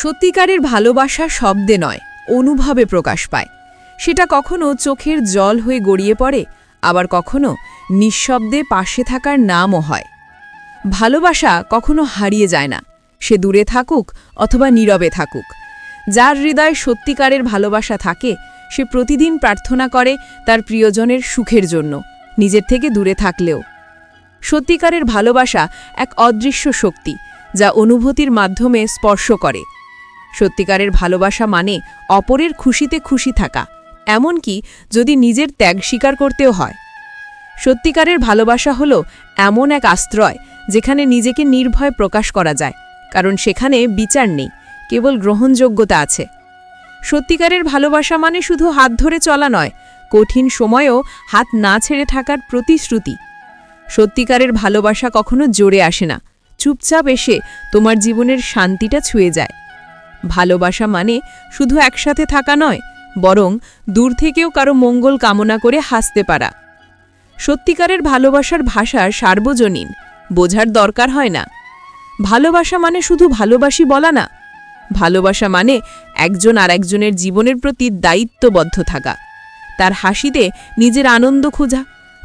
সত্যিকারের ভালোবাসা শব্দে নয়, অনুভবে প্রকাশ পায়। সেটা কখনো চোখের জল হয়ে গড়িয়ে পড়ে, আবার কখনো নিঃশব্দে পাশে থাকার নামও হয়। ভালোবাসা কখনো হারিয়ে যায় না, সে দূরে থাকুক অথবা নীরবে থাকুক। যার হৃদয়ে সত্যিকারের ভালোবাসা থাকে, সে প্রতিদিন প্রার্থনা করে তার প্রিয়জনের সুখের জন্য, নিজের থেকে দূরে থাকলেও। সত্যিকারের ভালোবাসা এক অদৃশ্য শক্তি, যা অনুভূতির মাধ্যমে স্পর্শ করে। সত্যিকারের ভালোবাসা মানে অপরের খুশিতে খুশি থাকা, এমনকি যদি নিজের ত্যাগ স্বীকার করতেও হয়। সত্যিকারের ভালোবাসা হল এমন এক আশ্রয় যেখানে নিজেকে নির্ভয় প্রকাশ করা যায়, কারণ সেখানে বিচার নেই, কেবল গ্রহণযোগ্যতা আছে। সত্যিকারের ভালোবাসা মানে শুধু হাত ধরে চলা নয়, কঠিন সময়েও হাত না ছেড়ে থাকার প্রতিশ্রুতি। সত্যিকারের ভালোবাসা কখনো জোরে আসে না, চুপচাপ এসে তোমার জীবনের শান্তিটা ছুঁয়ে যায়। ভালোবাসা মানে শুধু একসাথে থাকা নয়, বরং দূর থেকেও কারও মঙ্গল কামনা করে হাসতে পারা। সত্যিকারের ভালোবাসার ভাষা সার্বজনীন, বোঝার দরকার হয় না। ভালোবাসা মানে শুধু ভালোবাসি বলা না, ভালোবাসা মানে একজন আর একজনের জীবনের প্রতি দায়িত্ববদ্ধ থাকা, তার হাসিতে নিজের আনন্দ খোঁজা,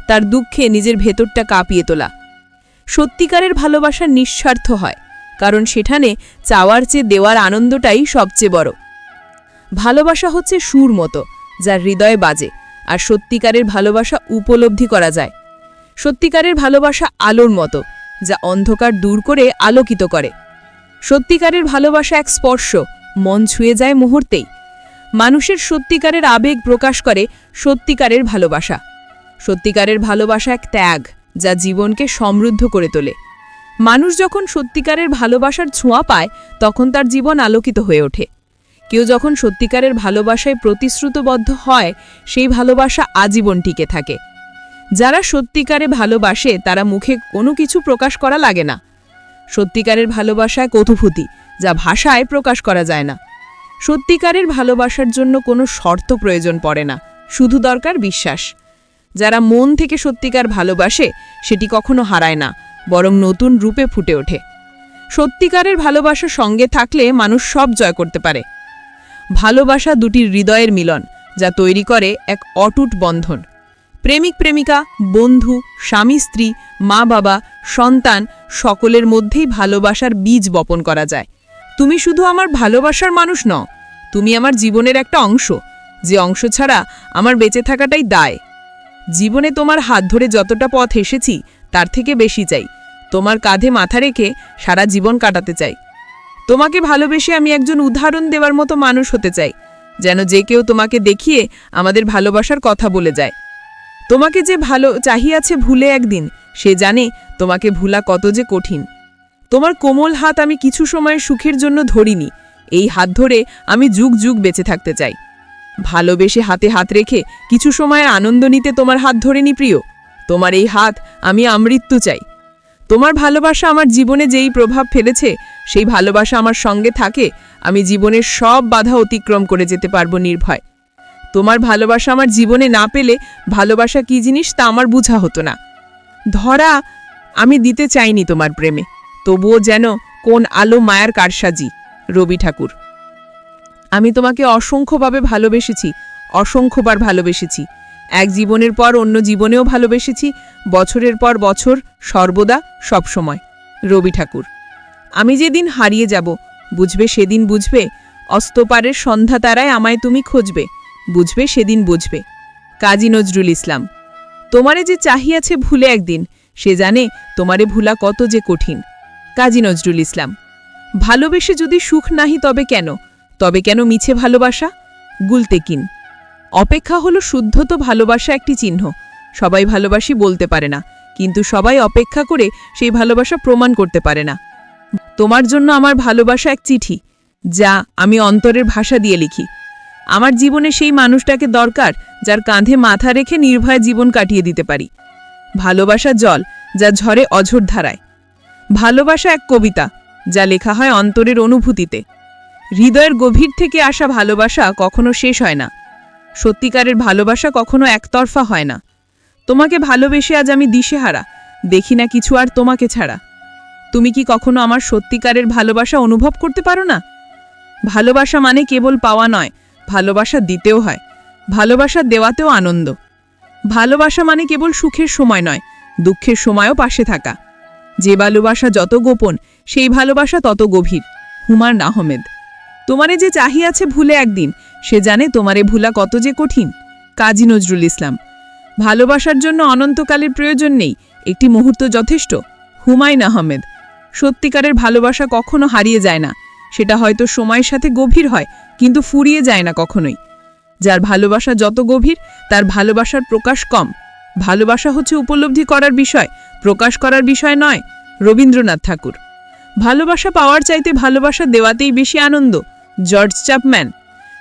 তার দুঃখে নিজের ভেতরটা কাঁপিয়ে তোলা। সত্যিকারের ভালোবাসা নিঃস্বার্থ হয় কারণ সেখানে চাওয়ার চেয়ে দেওয়ার আনন্দটাই সবচেয়ে বড়। ভালোবাসা হচ্ছে সুর মতো, যার হৃদয়ে বাজে, আর সত্যিকারের ভালোবাসা উপলব্ধি করা যায়। সত্যিকারের ভালোবাসা আলোর মতো, যা অন্ধকার দূর করে আলোকিত করে। সত্যিকারের ভালোবাসা এক স্পর্শ, মন ছুঁয়ে যায় মুহূর্তেই। মানুষের সত্যিকারের আবেগ প্রকাশ করে সত্যিকারের ভালোবাসা। সত্যিকারের ভালোবাসা এক ত্যাগ, যা জীবনকে সমৃদ্ধ করে তোলে। মানুষ যখন সত্যিকারের ভালোবাসার ছোঁয়া পায়, তখন তার জীবন আলোকিত হয়ে ওঠে। কেউ যখন সত্যিকারের ভালোবাসায় প্রতিশ্রুতবদ্ধ হয়, সেই ভালোবাসা আজীবন টিকে থাকে। যারা সত্যিকারে ভালোবাসে, তারা মুখে কোনো কিছু প্রকাশ করা লাগে না। সত্যিকারের ভালোবাসায় এক অনুভূতি যা ভাষায় প্রকাশ করা যায় না। সত্যিকারের ভালোবাসার জন্য কোনো শর্ত প্রয়োজন পড়ে না, শুধু দরকার বিশ্বাস। যারা মন থেকে সত্যিকার ভালোবাসে, সেটি কখনো হারায় না। বরং নতুন রূপে ফুটে ওঠে। সত্যিকারের ভালোবাসা সঙ্গে থাকলে মানুষ সব জয় করতে পারে। ভালোবাসা দুটি হৃদয়ের মিলন, যা তৈরি করে এক অটুট বন্ধন। প্রেমিক প্রেমিকা, বন্ধু, স্বামী স্ত্রী, মা বাবা, সন্তান, সকলের মধ্যেই ভালোবাসার বীজ বপন করা যায়। তুমি শুধু আমার ভালোবাসার মানুষ নও, তুমি আমার জীবনের একটা অংশ। যে অংশ ছাড়া আমার বেঁচে থাকাটাই দায়। জীবনে তোমার হাত ধরে যতটা পথ এসেছি তার থেকে বেশি চাই। তোমার কাঁধে মাথা রেখে সারা জীবন কাটাতে চাই। তোমাকে ভালোবেসে আমি একজন উদাহরণ দেওয়ার মতো মানুষ হতে চাই, যেন যে কেউ তোমাকে দেখিয়ে আমাদের ভালোবাসার কথা বলে যায়। তোমাকে যে ভালো চাহিয়াছে ভুলে একদিন, সে জানে তোমাকে ভুলা কত যে কঠিন। তোমার কোমল হাত আমি কিছু সময়ের সুখের জন্য ধরিনি, এই হাত ধরে আমি যুগ যুগ বেঁচে থাকতে চাই। ভালোবেসে হাতে হাত রেখে কিছু সময় আনন্দ নিতে তোমার হাত ধরেনি প্রিয়? তোমার এই হাত, আমি আমৃত্যু চাই। তোমার ভালোবাসা আমার জীবনে যেই প্রভাব ফেলেছে, সেই ভালোবাসা আমার সঙ্গে থাকে, আমি জীবনের সব বাধা অতিক্রম করে যেতে পারব নির্ভয়। তোমার ভালোবাসা আমার জীবনে না পেলে, ভালোবাসা কি জিনিস তা আমার বোঝা হতো না। ধরা, আমি দিতে চাইনি তোমার প্রেমে, তবুও যেন কোন আলো মায়ার কারসাজি, রবি ঠাকুর। আমি তোমাকে অসংখ্যভাবে ভালোবেসেছি, অসংখ্যবার ভালোবেসেছি। এক জীবনের পর অন্য জীবনেও ভালোবেসেছি, বছরের পর বছর সর্বদা সবসময়। রবি ঠাকুর, আমি যেদিন হারিয়ে যাব, বুঝবে সেদিন বুঝবে, অস্তপারের সন্ধ্যা তারায় আমায় তুমি খুঁজবে, বুঝবে সেদিন বুঝবে। কাজী নজরুল ইসলাম, তোমারে যে চাহিয়াছে ভুলে একদিন, সে জানে তোমারে ভুলা কত যে কঠিন। কাজী নজরুল ইসলাম, ভালোবেসে যদি সুখ নাহি তবে কেন? তবে কেন মিছে ভালোবাসা? গুলতেকিন অপেক্ষা হলো শুদ্ধত ভালোবাসা একটি চিহ্ন। সবাই ভালোবাসি বলতে পারে না, কিন্তু সবাই অপেক্ষা করে সেই ভালোবাসা প্রমাণ করতে পারে না। তোমার জন্য আমার ভালোবাসা এক চিঠি, যা আমি অন্তরের ভাষা দিয়ে লিখি। আমার জীবনে সেই মানুষটাকে দরকার, যার কাঁধে মাথা রেখে নির্ভয়ে জীবন কাটিয়ে দিতে পারি। ভালোবাসা জল, যা ঝরে অঝোর ধারায়। ভালোবাসা এক কবিতা, যা লেখা হয় অন্তরের অনুভূতিতে। হৃদয়ের গভীর থেকে আসা ভালোবাসা কখনো শেষ হয় না। সত্যিকারের ভালোবাসা কখনো একতরফা হয় না। তোমাকে ভালোবেসে আজ আমি দিশেহারা, দেখি না কিছু আর তোমাকে ছাড়া। তুমি কি কখনো আমার সত্যিকারের ভালোবাসা অনুভব করতে পারো না? ভালোবাসা মানে কেবল পাওয়া নয়, ভালোবাসা দিতেও হয়, ভালোবাসা দেওয়াতেও আনন্দ। ভালোবাসা মানে কেবল সুখের সময় নয়, দুঃখের সময়ও পাশে থাকা। যে ভালোবাসা যত গোপন, সেই ভালোবাসা তত গভীর। হুমায়ুন আহমেদ। তোমারে যে চাহিয়াছে ভুলে একদিন সে জানে তোমারে ভুলা কত যে কঠিন। কাজী নজরুল ইসলাম, ভালোবাসার জন্য অনন্তকালের প্রয়োজন নেই, একটি মুহূর্ত যথেষ্ট। হুমায়ুন আহমেদ, সত্যিকারের ভালোবাসা কখনো হারিয়ে যায় না, সেটা হয়তো সময়ের সাথে গভীর হয়, কিন্তু ফুরিয়ে যায় না কখনোই। যার ভালোবাসা যত গভীর, তার ভালোবাসার প্রকাশ কম। ভালোবাসা হচ্ছে উপলব্ধি করার বিষয়, প্রকাশ করার বিষয় নয়, রবীন্দ্রনাথ ঠাকুর। ভালোবাসা পাওয়ার চাইতে ভালোবাসা দেওয়াতেই বেশি আনন্দ, জর্জ চ্যাপম্যান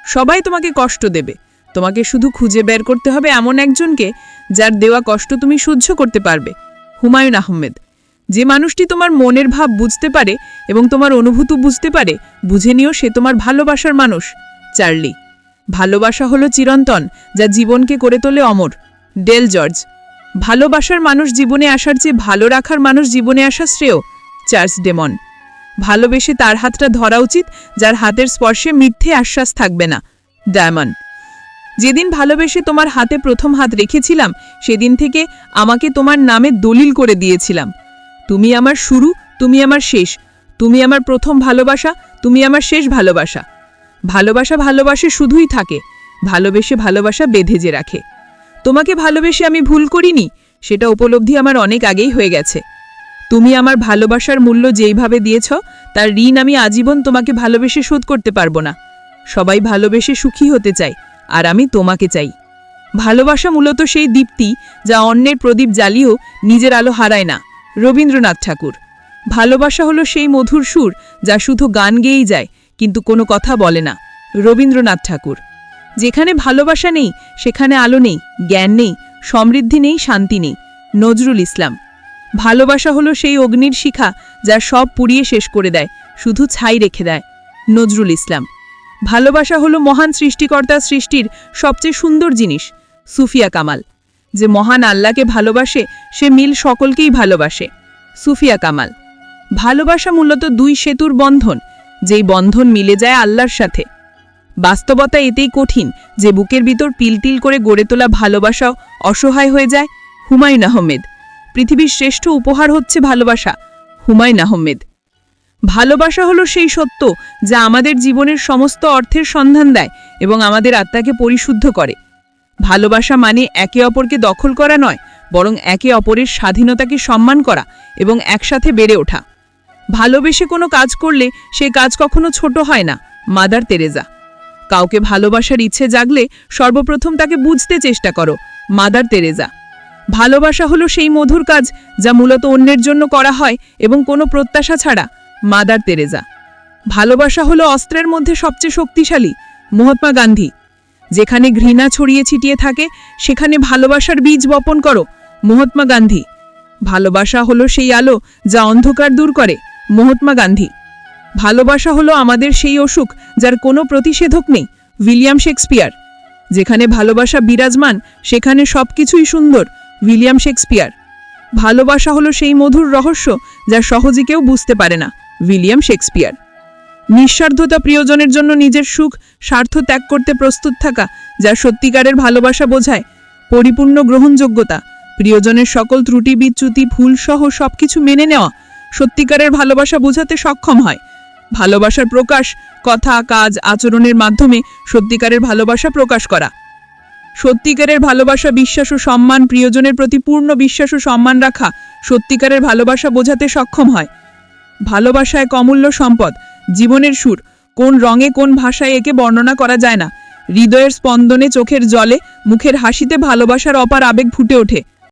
সবাই তোমাকে কষ্ট দেবে। তোমাকে শুধু খুঁজে বের করতে হবে এমন একজনকে যার দেওয়া কষ্ট তুমি সহ্য করতে পারবে। হুমায়ুন আহমেদ, যে মানুষটি তোমার মনের ভাব বুঝতে পারে এবং তোমার অনুভূতি বুঝতে পারে, বুঝে নিও সে তোমার ভালোবাসার মানুষ। চার্লি, ভালোবাসা হলো চিরন্তন, যা জীবনকে করে তোলে অমর। ডেল জর্জ, ভালোবাসার মানুষ জীবনে আসার চেয়ে ভালো রাখার মানুষ জীবনে আসা শ্রেয়। চার্লস ডেমন ভালোবেসে তার হাতটা ধরা উচিত, যার হাতের স্পর্শে মিথ্যে আশ্বাস থাকবে না। ডায়মন্ড, যেদিন ভালোবেসে তোমার হাতে প্রথম হাত রেখেছিলাম, সেদিন থেকে আমাকে তোমার নামে দলিল করে দিয়েছিলাম। তুমি আমার শুরু, তুমি আমার শেষ, তুমি আমার প্রথম ভালোবাসা, তুমি আমার শেষ ভালোবাসা। ভালোবাসা ভালোবাসে শুধুই থাকে, ভালোবেসে ভালোবাসা বেঁধে যে রাখে। তোমাকে ভালোবেসে আমি ভুল করিনি, সেটা উপলব্ধি আমার অনেক আগেই হয়ে গেছে। তুমি আমার ভালোবাসার মূল্য যেইভাবে দিয়েছ, তার ঋণ আমি আজীবন তোমাকে ভালোবেসে শোধ করতে পারব না। সবাই ভালোবেসে সুখী হতে চায়, আর আমি তোমাকে চাই। ভালোবাসা মূলত সেই দীপ্তি যা অন্যের প্রদীপ জ্বালিয়েও নিজের আলো হারায় না, রবীন্দ্রনাথ ঠাকুর। ভালোবাসা হলো সেই মধুর সুর যা শুধু গান গেয়েই যায়, কিন্তু কোনো কথা বলে না, রবীন্দ্রনাথ ঠাকুর। যেখানে ভালোবাসা নেই, সেখানে আলো নেই, জ্ঞান নেই, সমৃদ্ধি নেই, শান্তি নেই, নজরুল ইসলাম। ভালোবাসা হলো সেই অগ্নির শিখা যা সব পুড়িয়ে শেষ করে দেয়, শুধু ছাই রেখে দেয়। নজরুল ইসলাম। ভালোবাসা হলো মহান সৃষ্টিকর্তা সৃষ্টির সবচেয়ে সুন্দর জিনিস, সুফিয়া কামাল। যে মহান আল্লাহকে ভালোবাসে, সে মিল সকলকেই ভালোবাসে, সুফিয়া কামাল। ভালোবাসা মূলত দুই সেতুর বন্ধন, যেই বন্ধন মিলে যায় আল্লাহর সাথে। বাস্তবতা এতেই কঠিন যে বুকের ভিতর পিলটিল করে গড়ে তোলা ভালোবাসাও অসহায় হয়ে যায় হুমায়ুন আহমেদ। পৃথিবীর শ্রেষ্ঠ উপহার হচ্ছে ভালোবাসা, হুমায়ুন আহমেদ। ভালোবাসা হলো সেই সত্য যা আমাদের জীবনের সমস্ত অর্থের সন্ধান দেয় এবং আমাদের আত্মাকে পরিশুদ্ধ করে। ভালোবাসা মানে একে অপরকে দখল করা নয়, বরং একে অপরের স্বাধীনতাকে সম্মান করা এবং একসাথে বেড়ে ওঠা। ভালোবেসে কোনো কাজ করলে সে কাজ কখনো ছোট হয় না, মাদার তেরেজা। কাউকে ভালোবাসার ইচ্ছে জাগলে সর্বপ্রথম তাকে বুঝতে চেষ্টা করো, মাদার তেরেজা। ভালোবাসা হলো সেই মধুর কাজ যা মূলত অন্যের জন্য করা হয় এবং কোনো প্রত্যাশা ছাড়া। Mother Teresa. ভালোবাসা হলো অস্ত্রের মধ্যে সবচেয়ে শক্তিশালী, মহাত্মা গান্ধী। যেখানে ঘৃণা ছড়িয়ে ছিটিয়ে থাকে, সেখানে ভালোবাসার বীজ বপন করো, মহাত্মা গান্ধী। ভালোবাসা হলো সেই আলো যা অন্ধকার দূর করে, মহাত্মা গান্ধী। ভালোবাসা হলো আমাদের সেই অসুখ যার কোনো প্রতিষেধক নেই, উইলিয়াম শেক্সপিয়ার। যেখানে ভালোবাসা বিরাজমান, সেখানে সব কিছুই সুন্দর উইলিয়াম শেক্সপিয়ার। ভালোবাসা হলো সেই মধুর রহস্য যা সহজে কেউ বুঝতে পারে না, উইলিয়াম শেক্সপিয়ার। নিঃস্বার্থতা প্রিয়জনের জন্য নিজের সুখ, স্বার্থ ত্যাগ করতে প্রস্তুত থাকা, যা সত্যিকারের ভালোবাসা বোঝায়। পরিপূর্ণ গ্রহণযোগ্যতা, প্রিয়জনের সকল ত্রুটি, বিচ্যুতি ভুলসহ সবকিছু মেনে নেওয়া, সত্যিকারের ভালোবাসা বোঝাতে সক্ষম হয়। ভালোবাসার প্রকাশ, কথা, কাজ, আচরণের মাধ্যমে সত্যিকারের ভালোবাসা প্রকাশ করা। সত্যিকারের ভালোবাসা, বিশ্বাস ও সম্মান, প্রিয়জনের প্রতি পূর্ণ বিশ্বাস ও সম্মান রাখা সত্যিকারের ভালোবাসা বোঝাতে সক্ষম হয়। ভালোবাসা এক অমূল্য সম্পদ, জীবনের সুর, কোন রঙে কোন ভাষায় একে বর্ণনা করা যায় না। হৃদয়ের স্পন্দনে চোখের জলে, মুখের হাসিতে ভালোবাসার অপার আবেগ ফুটে ওঠে।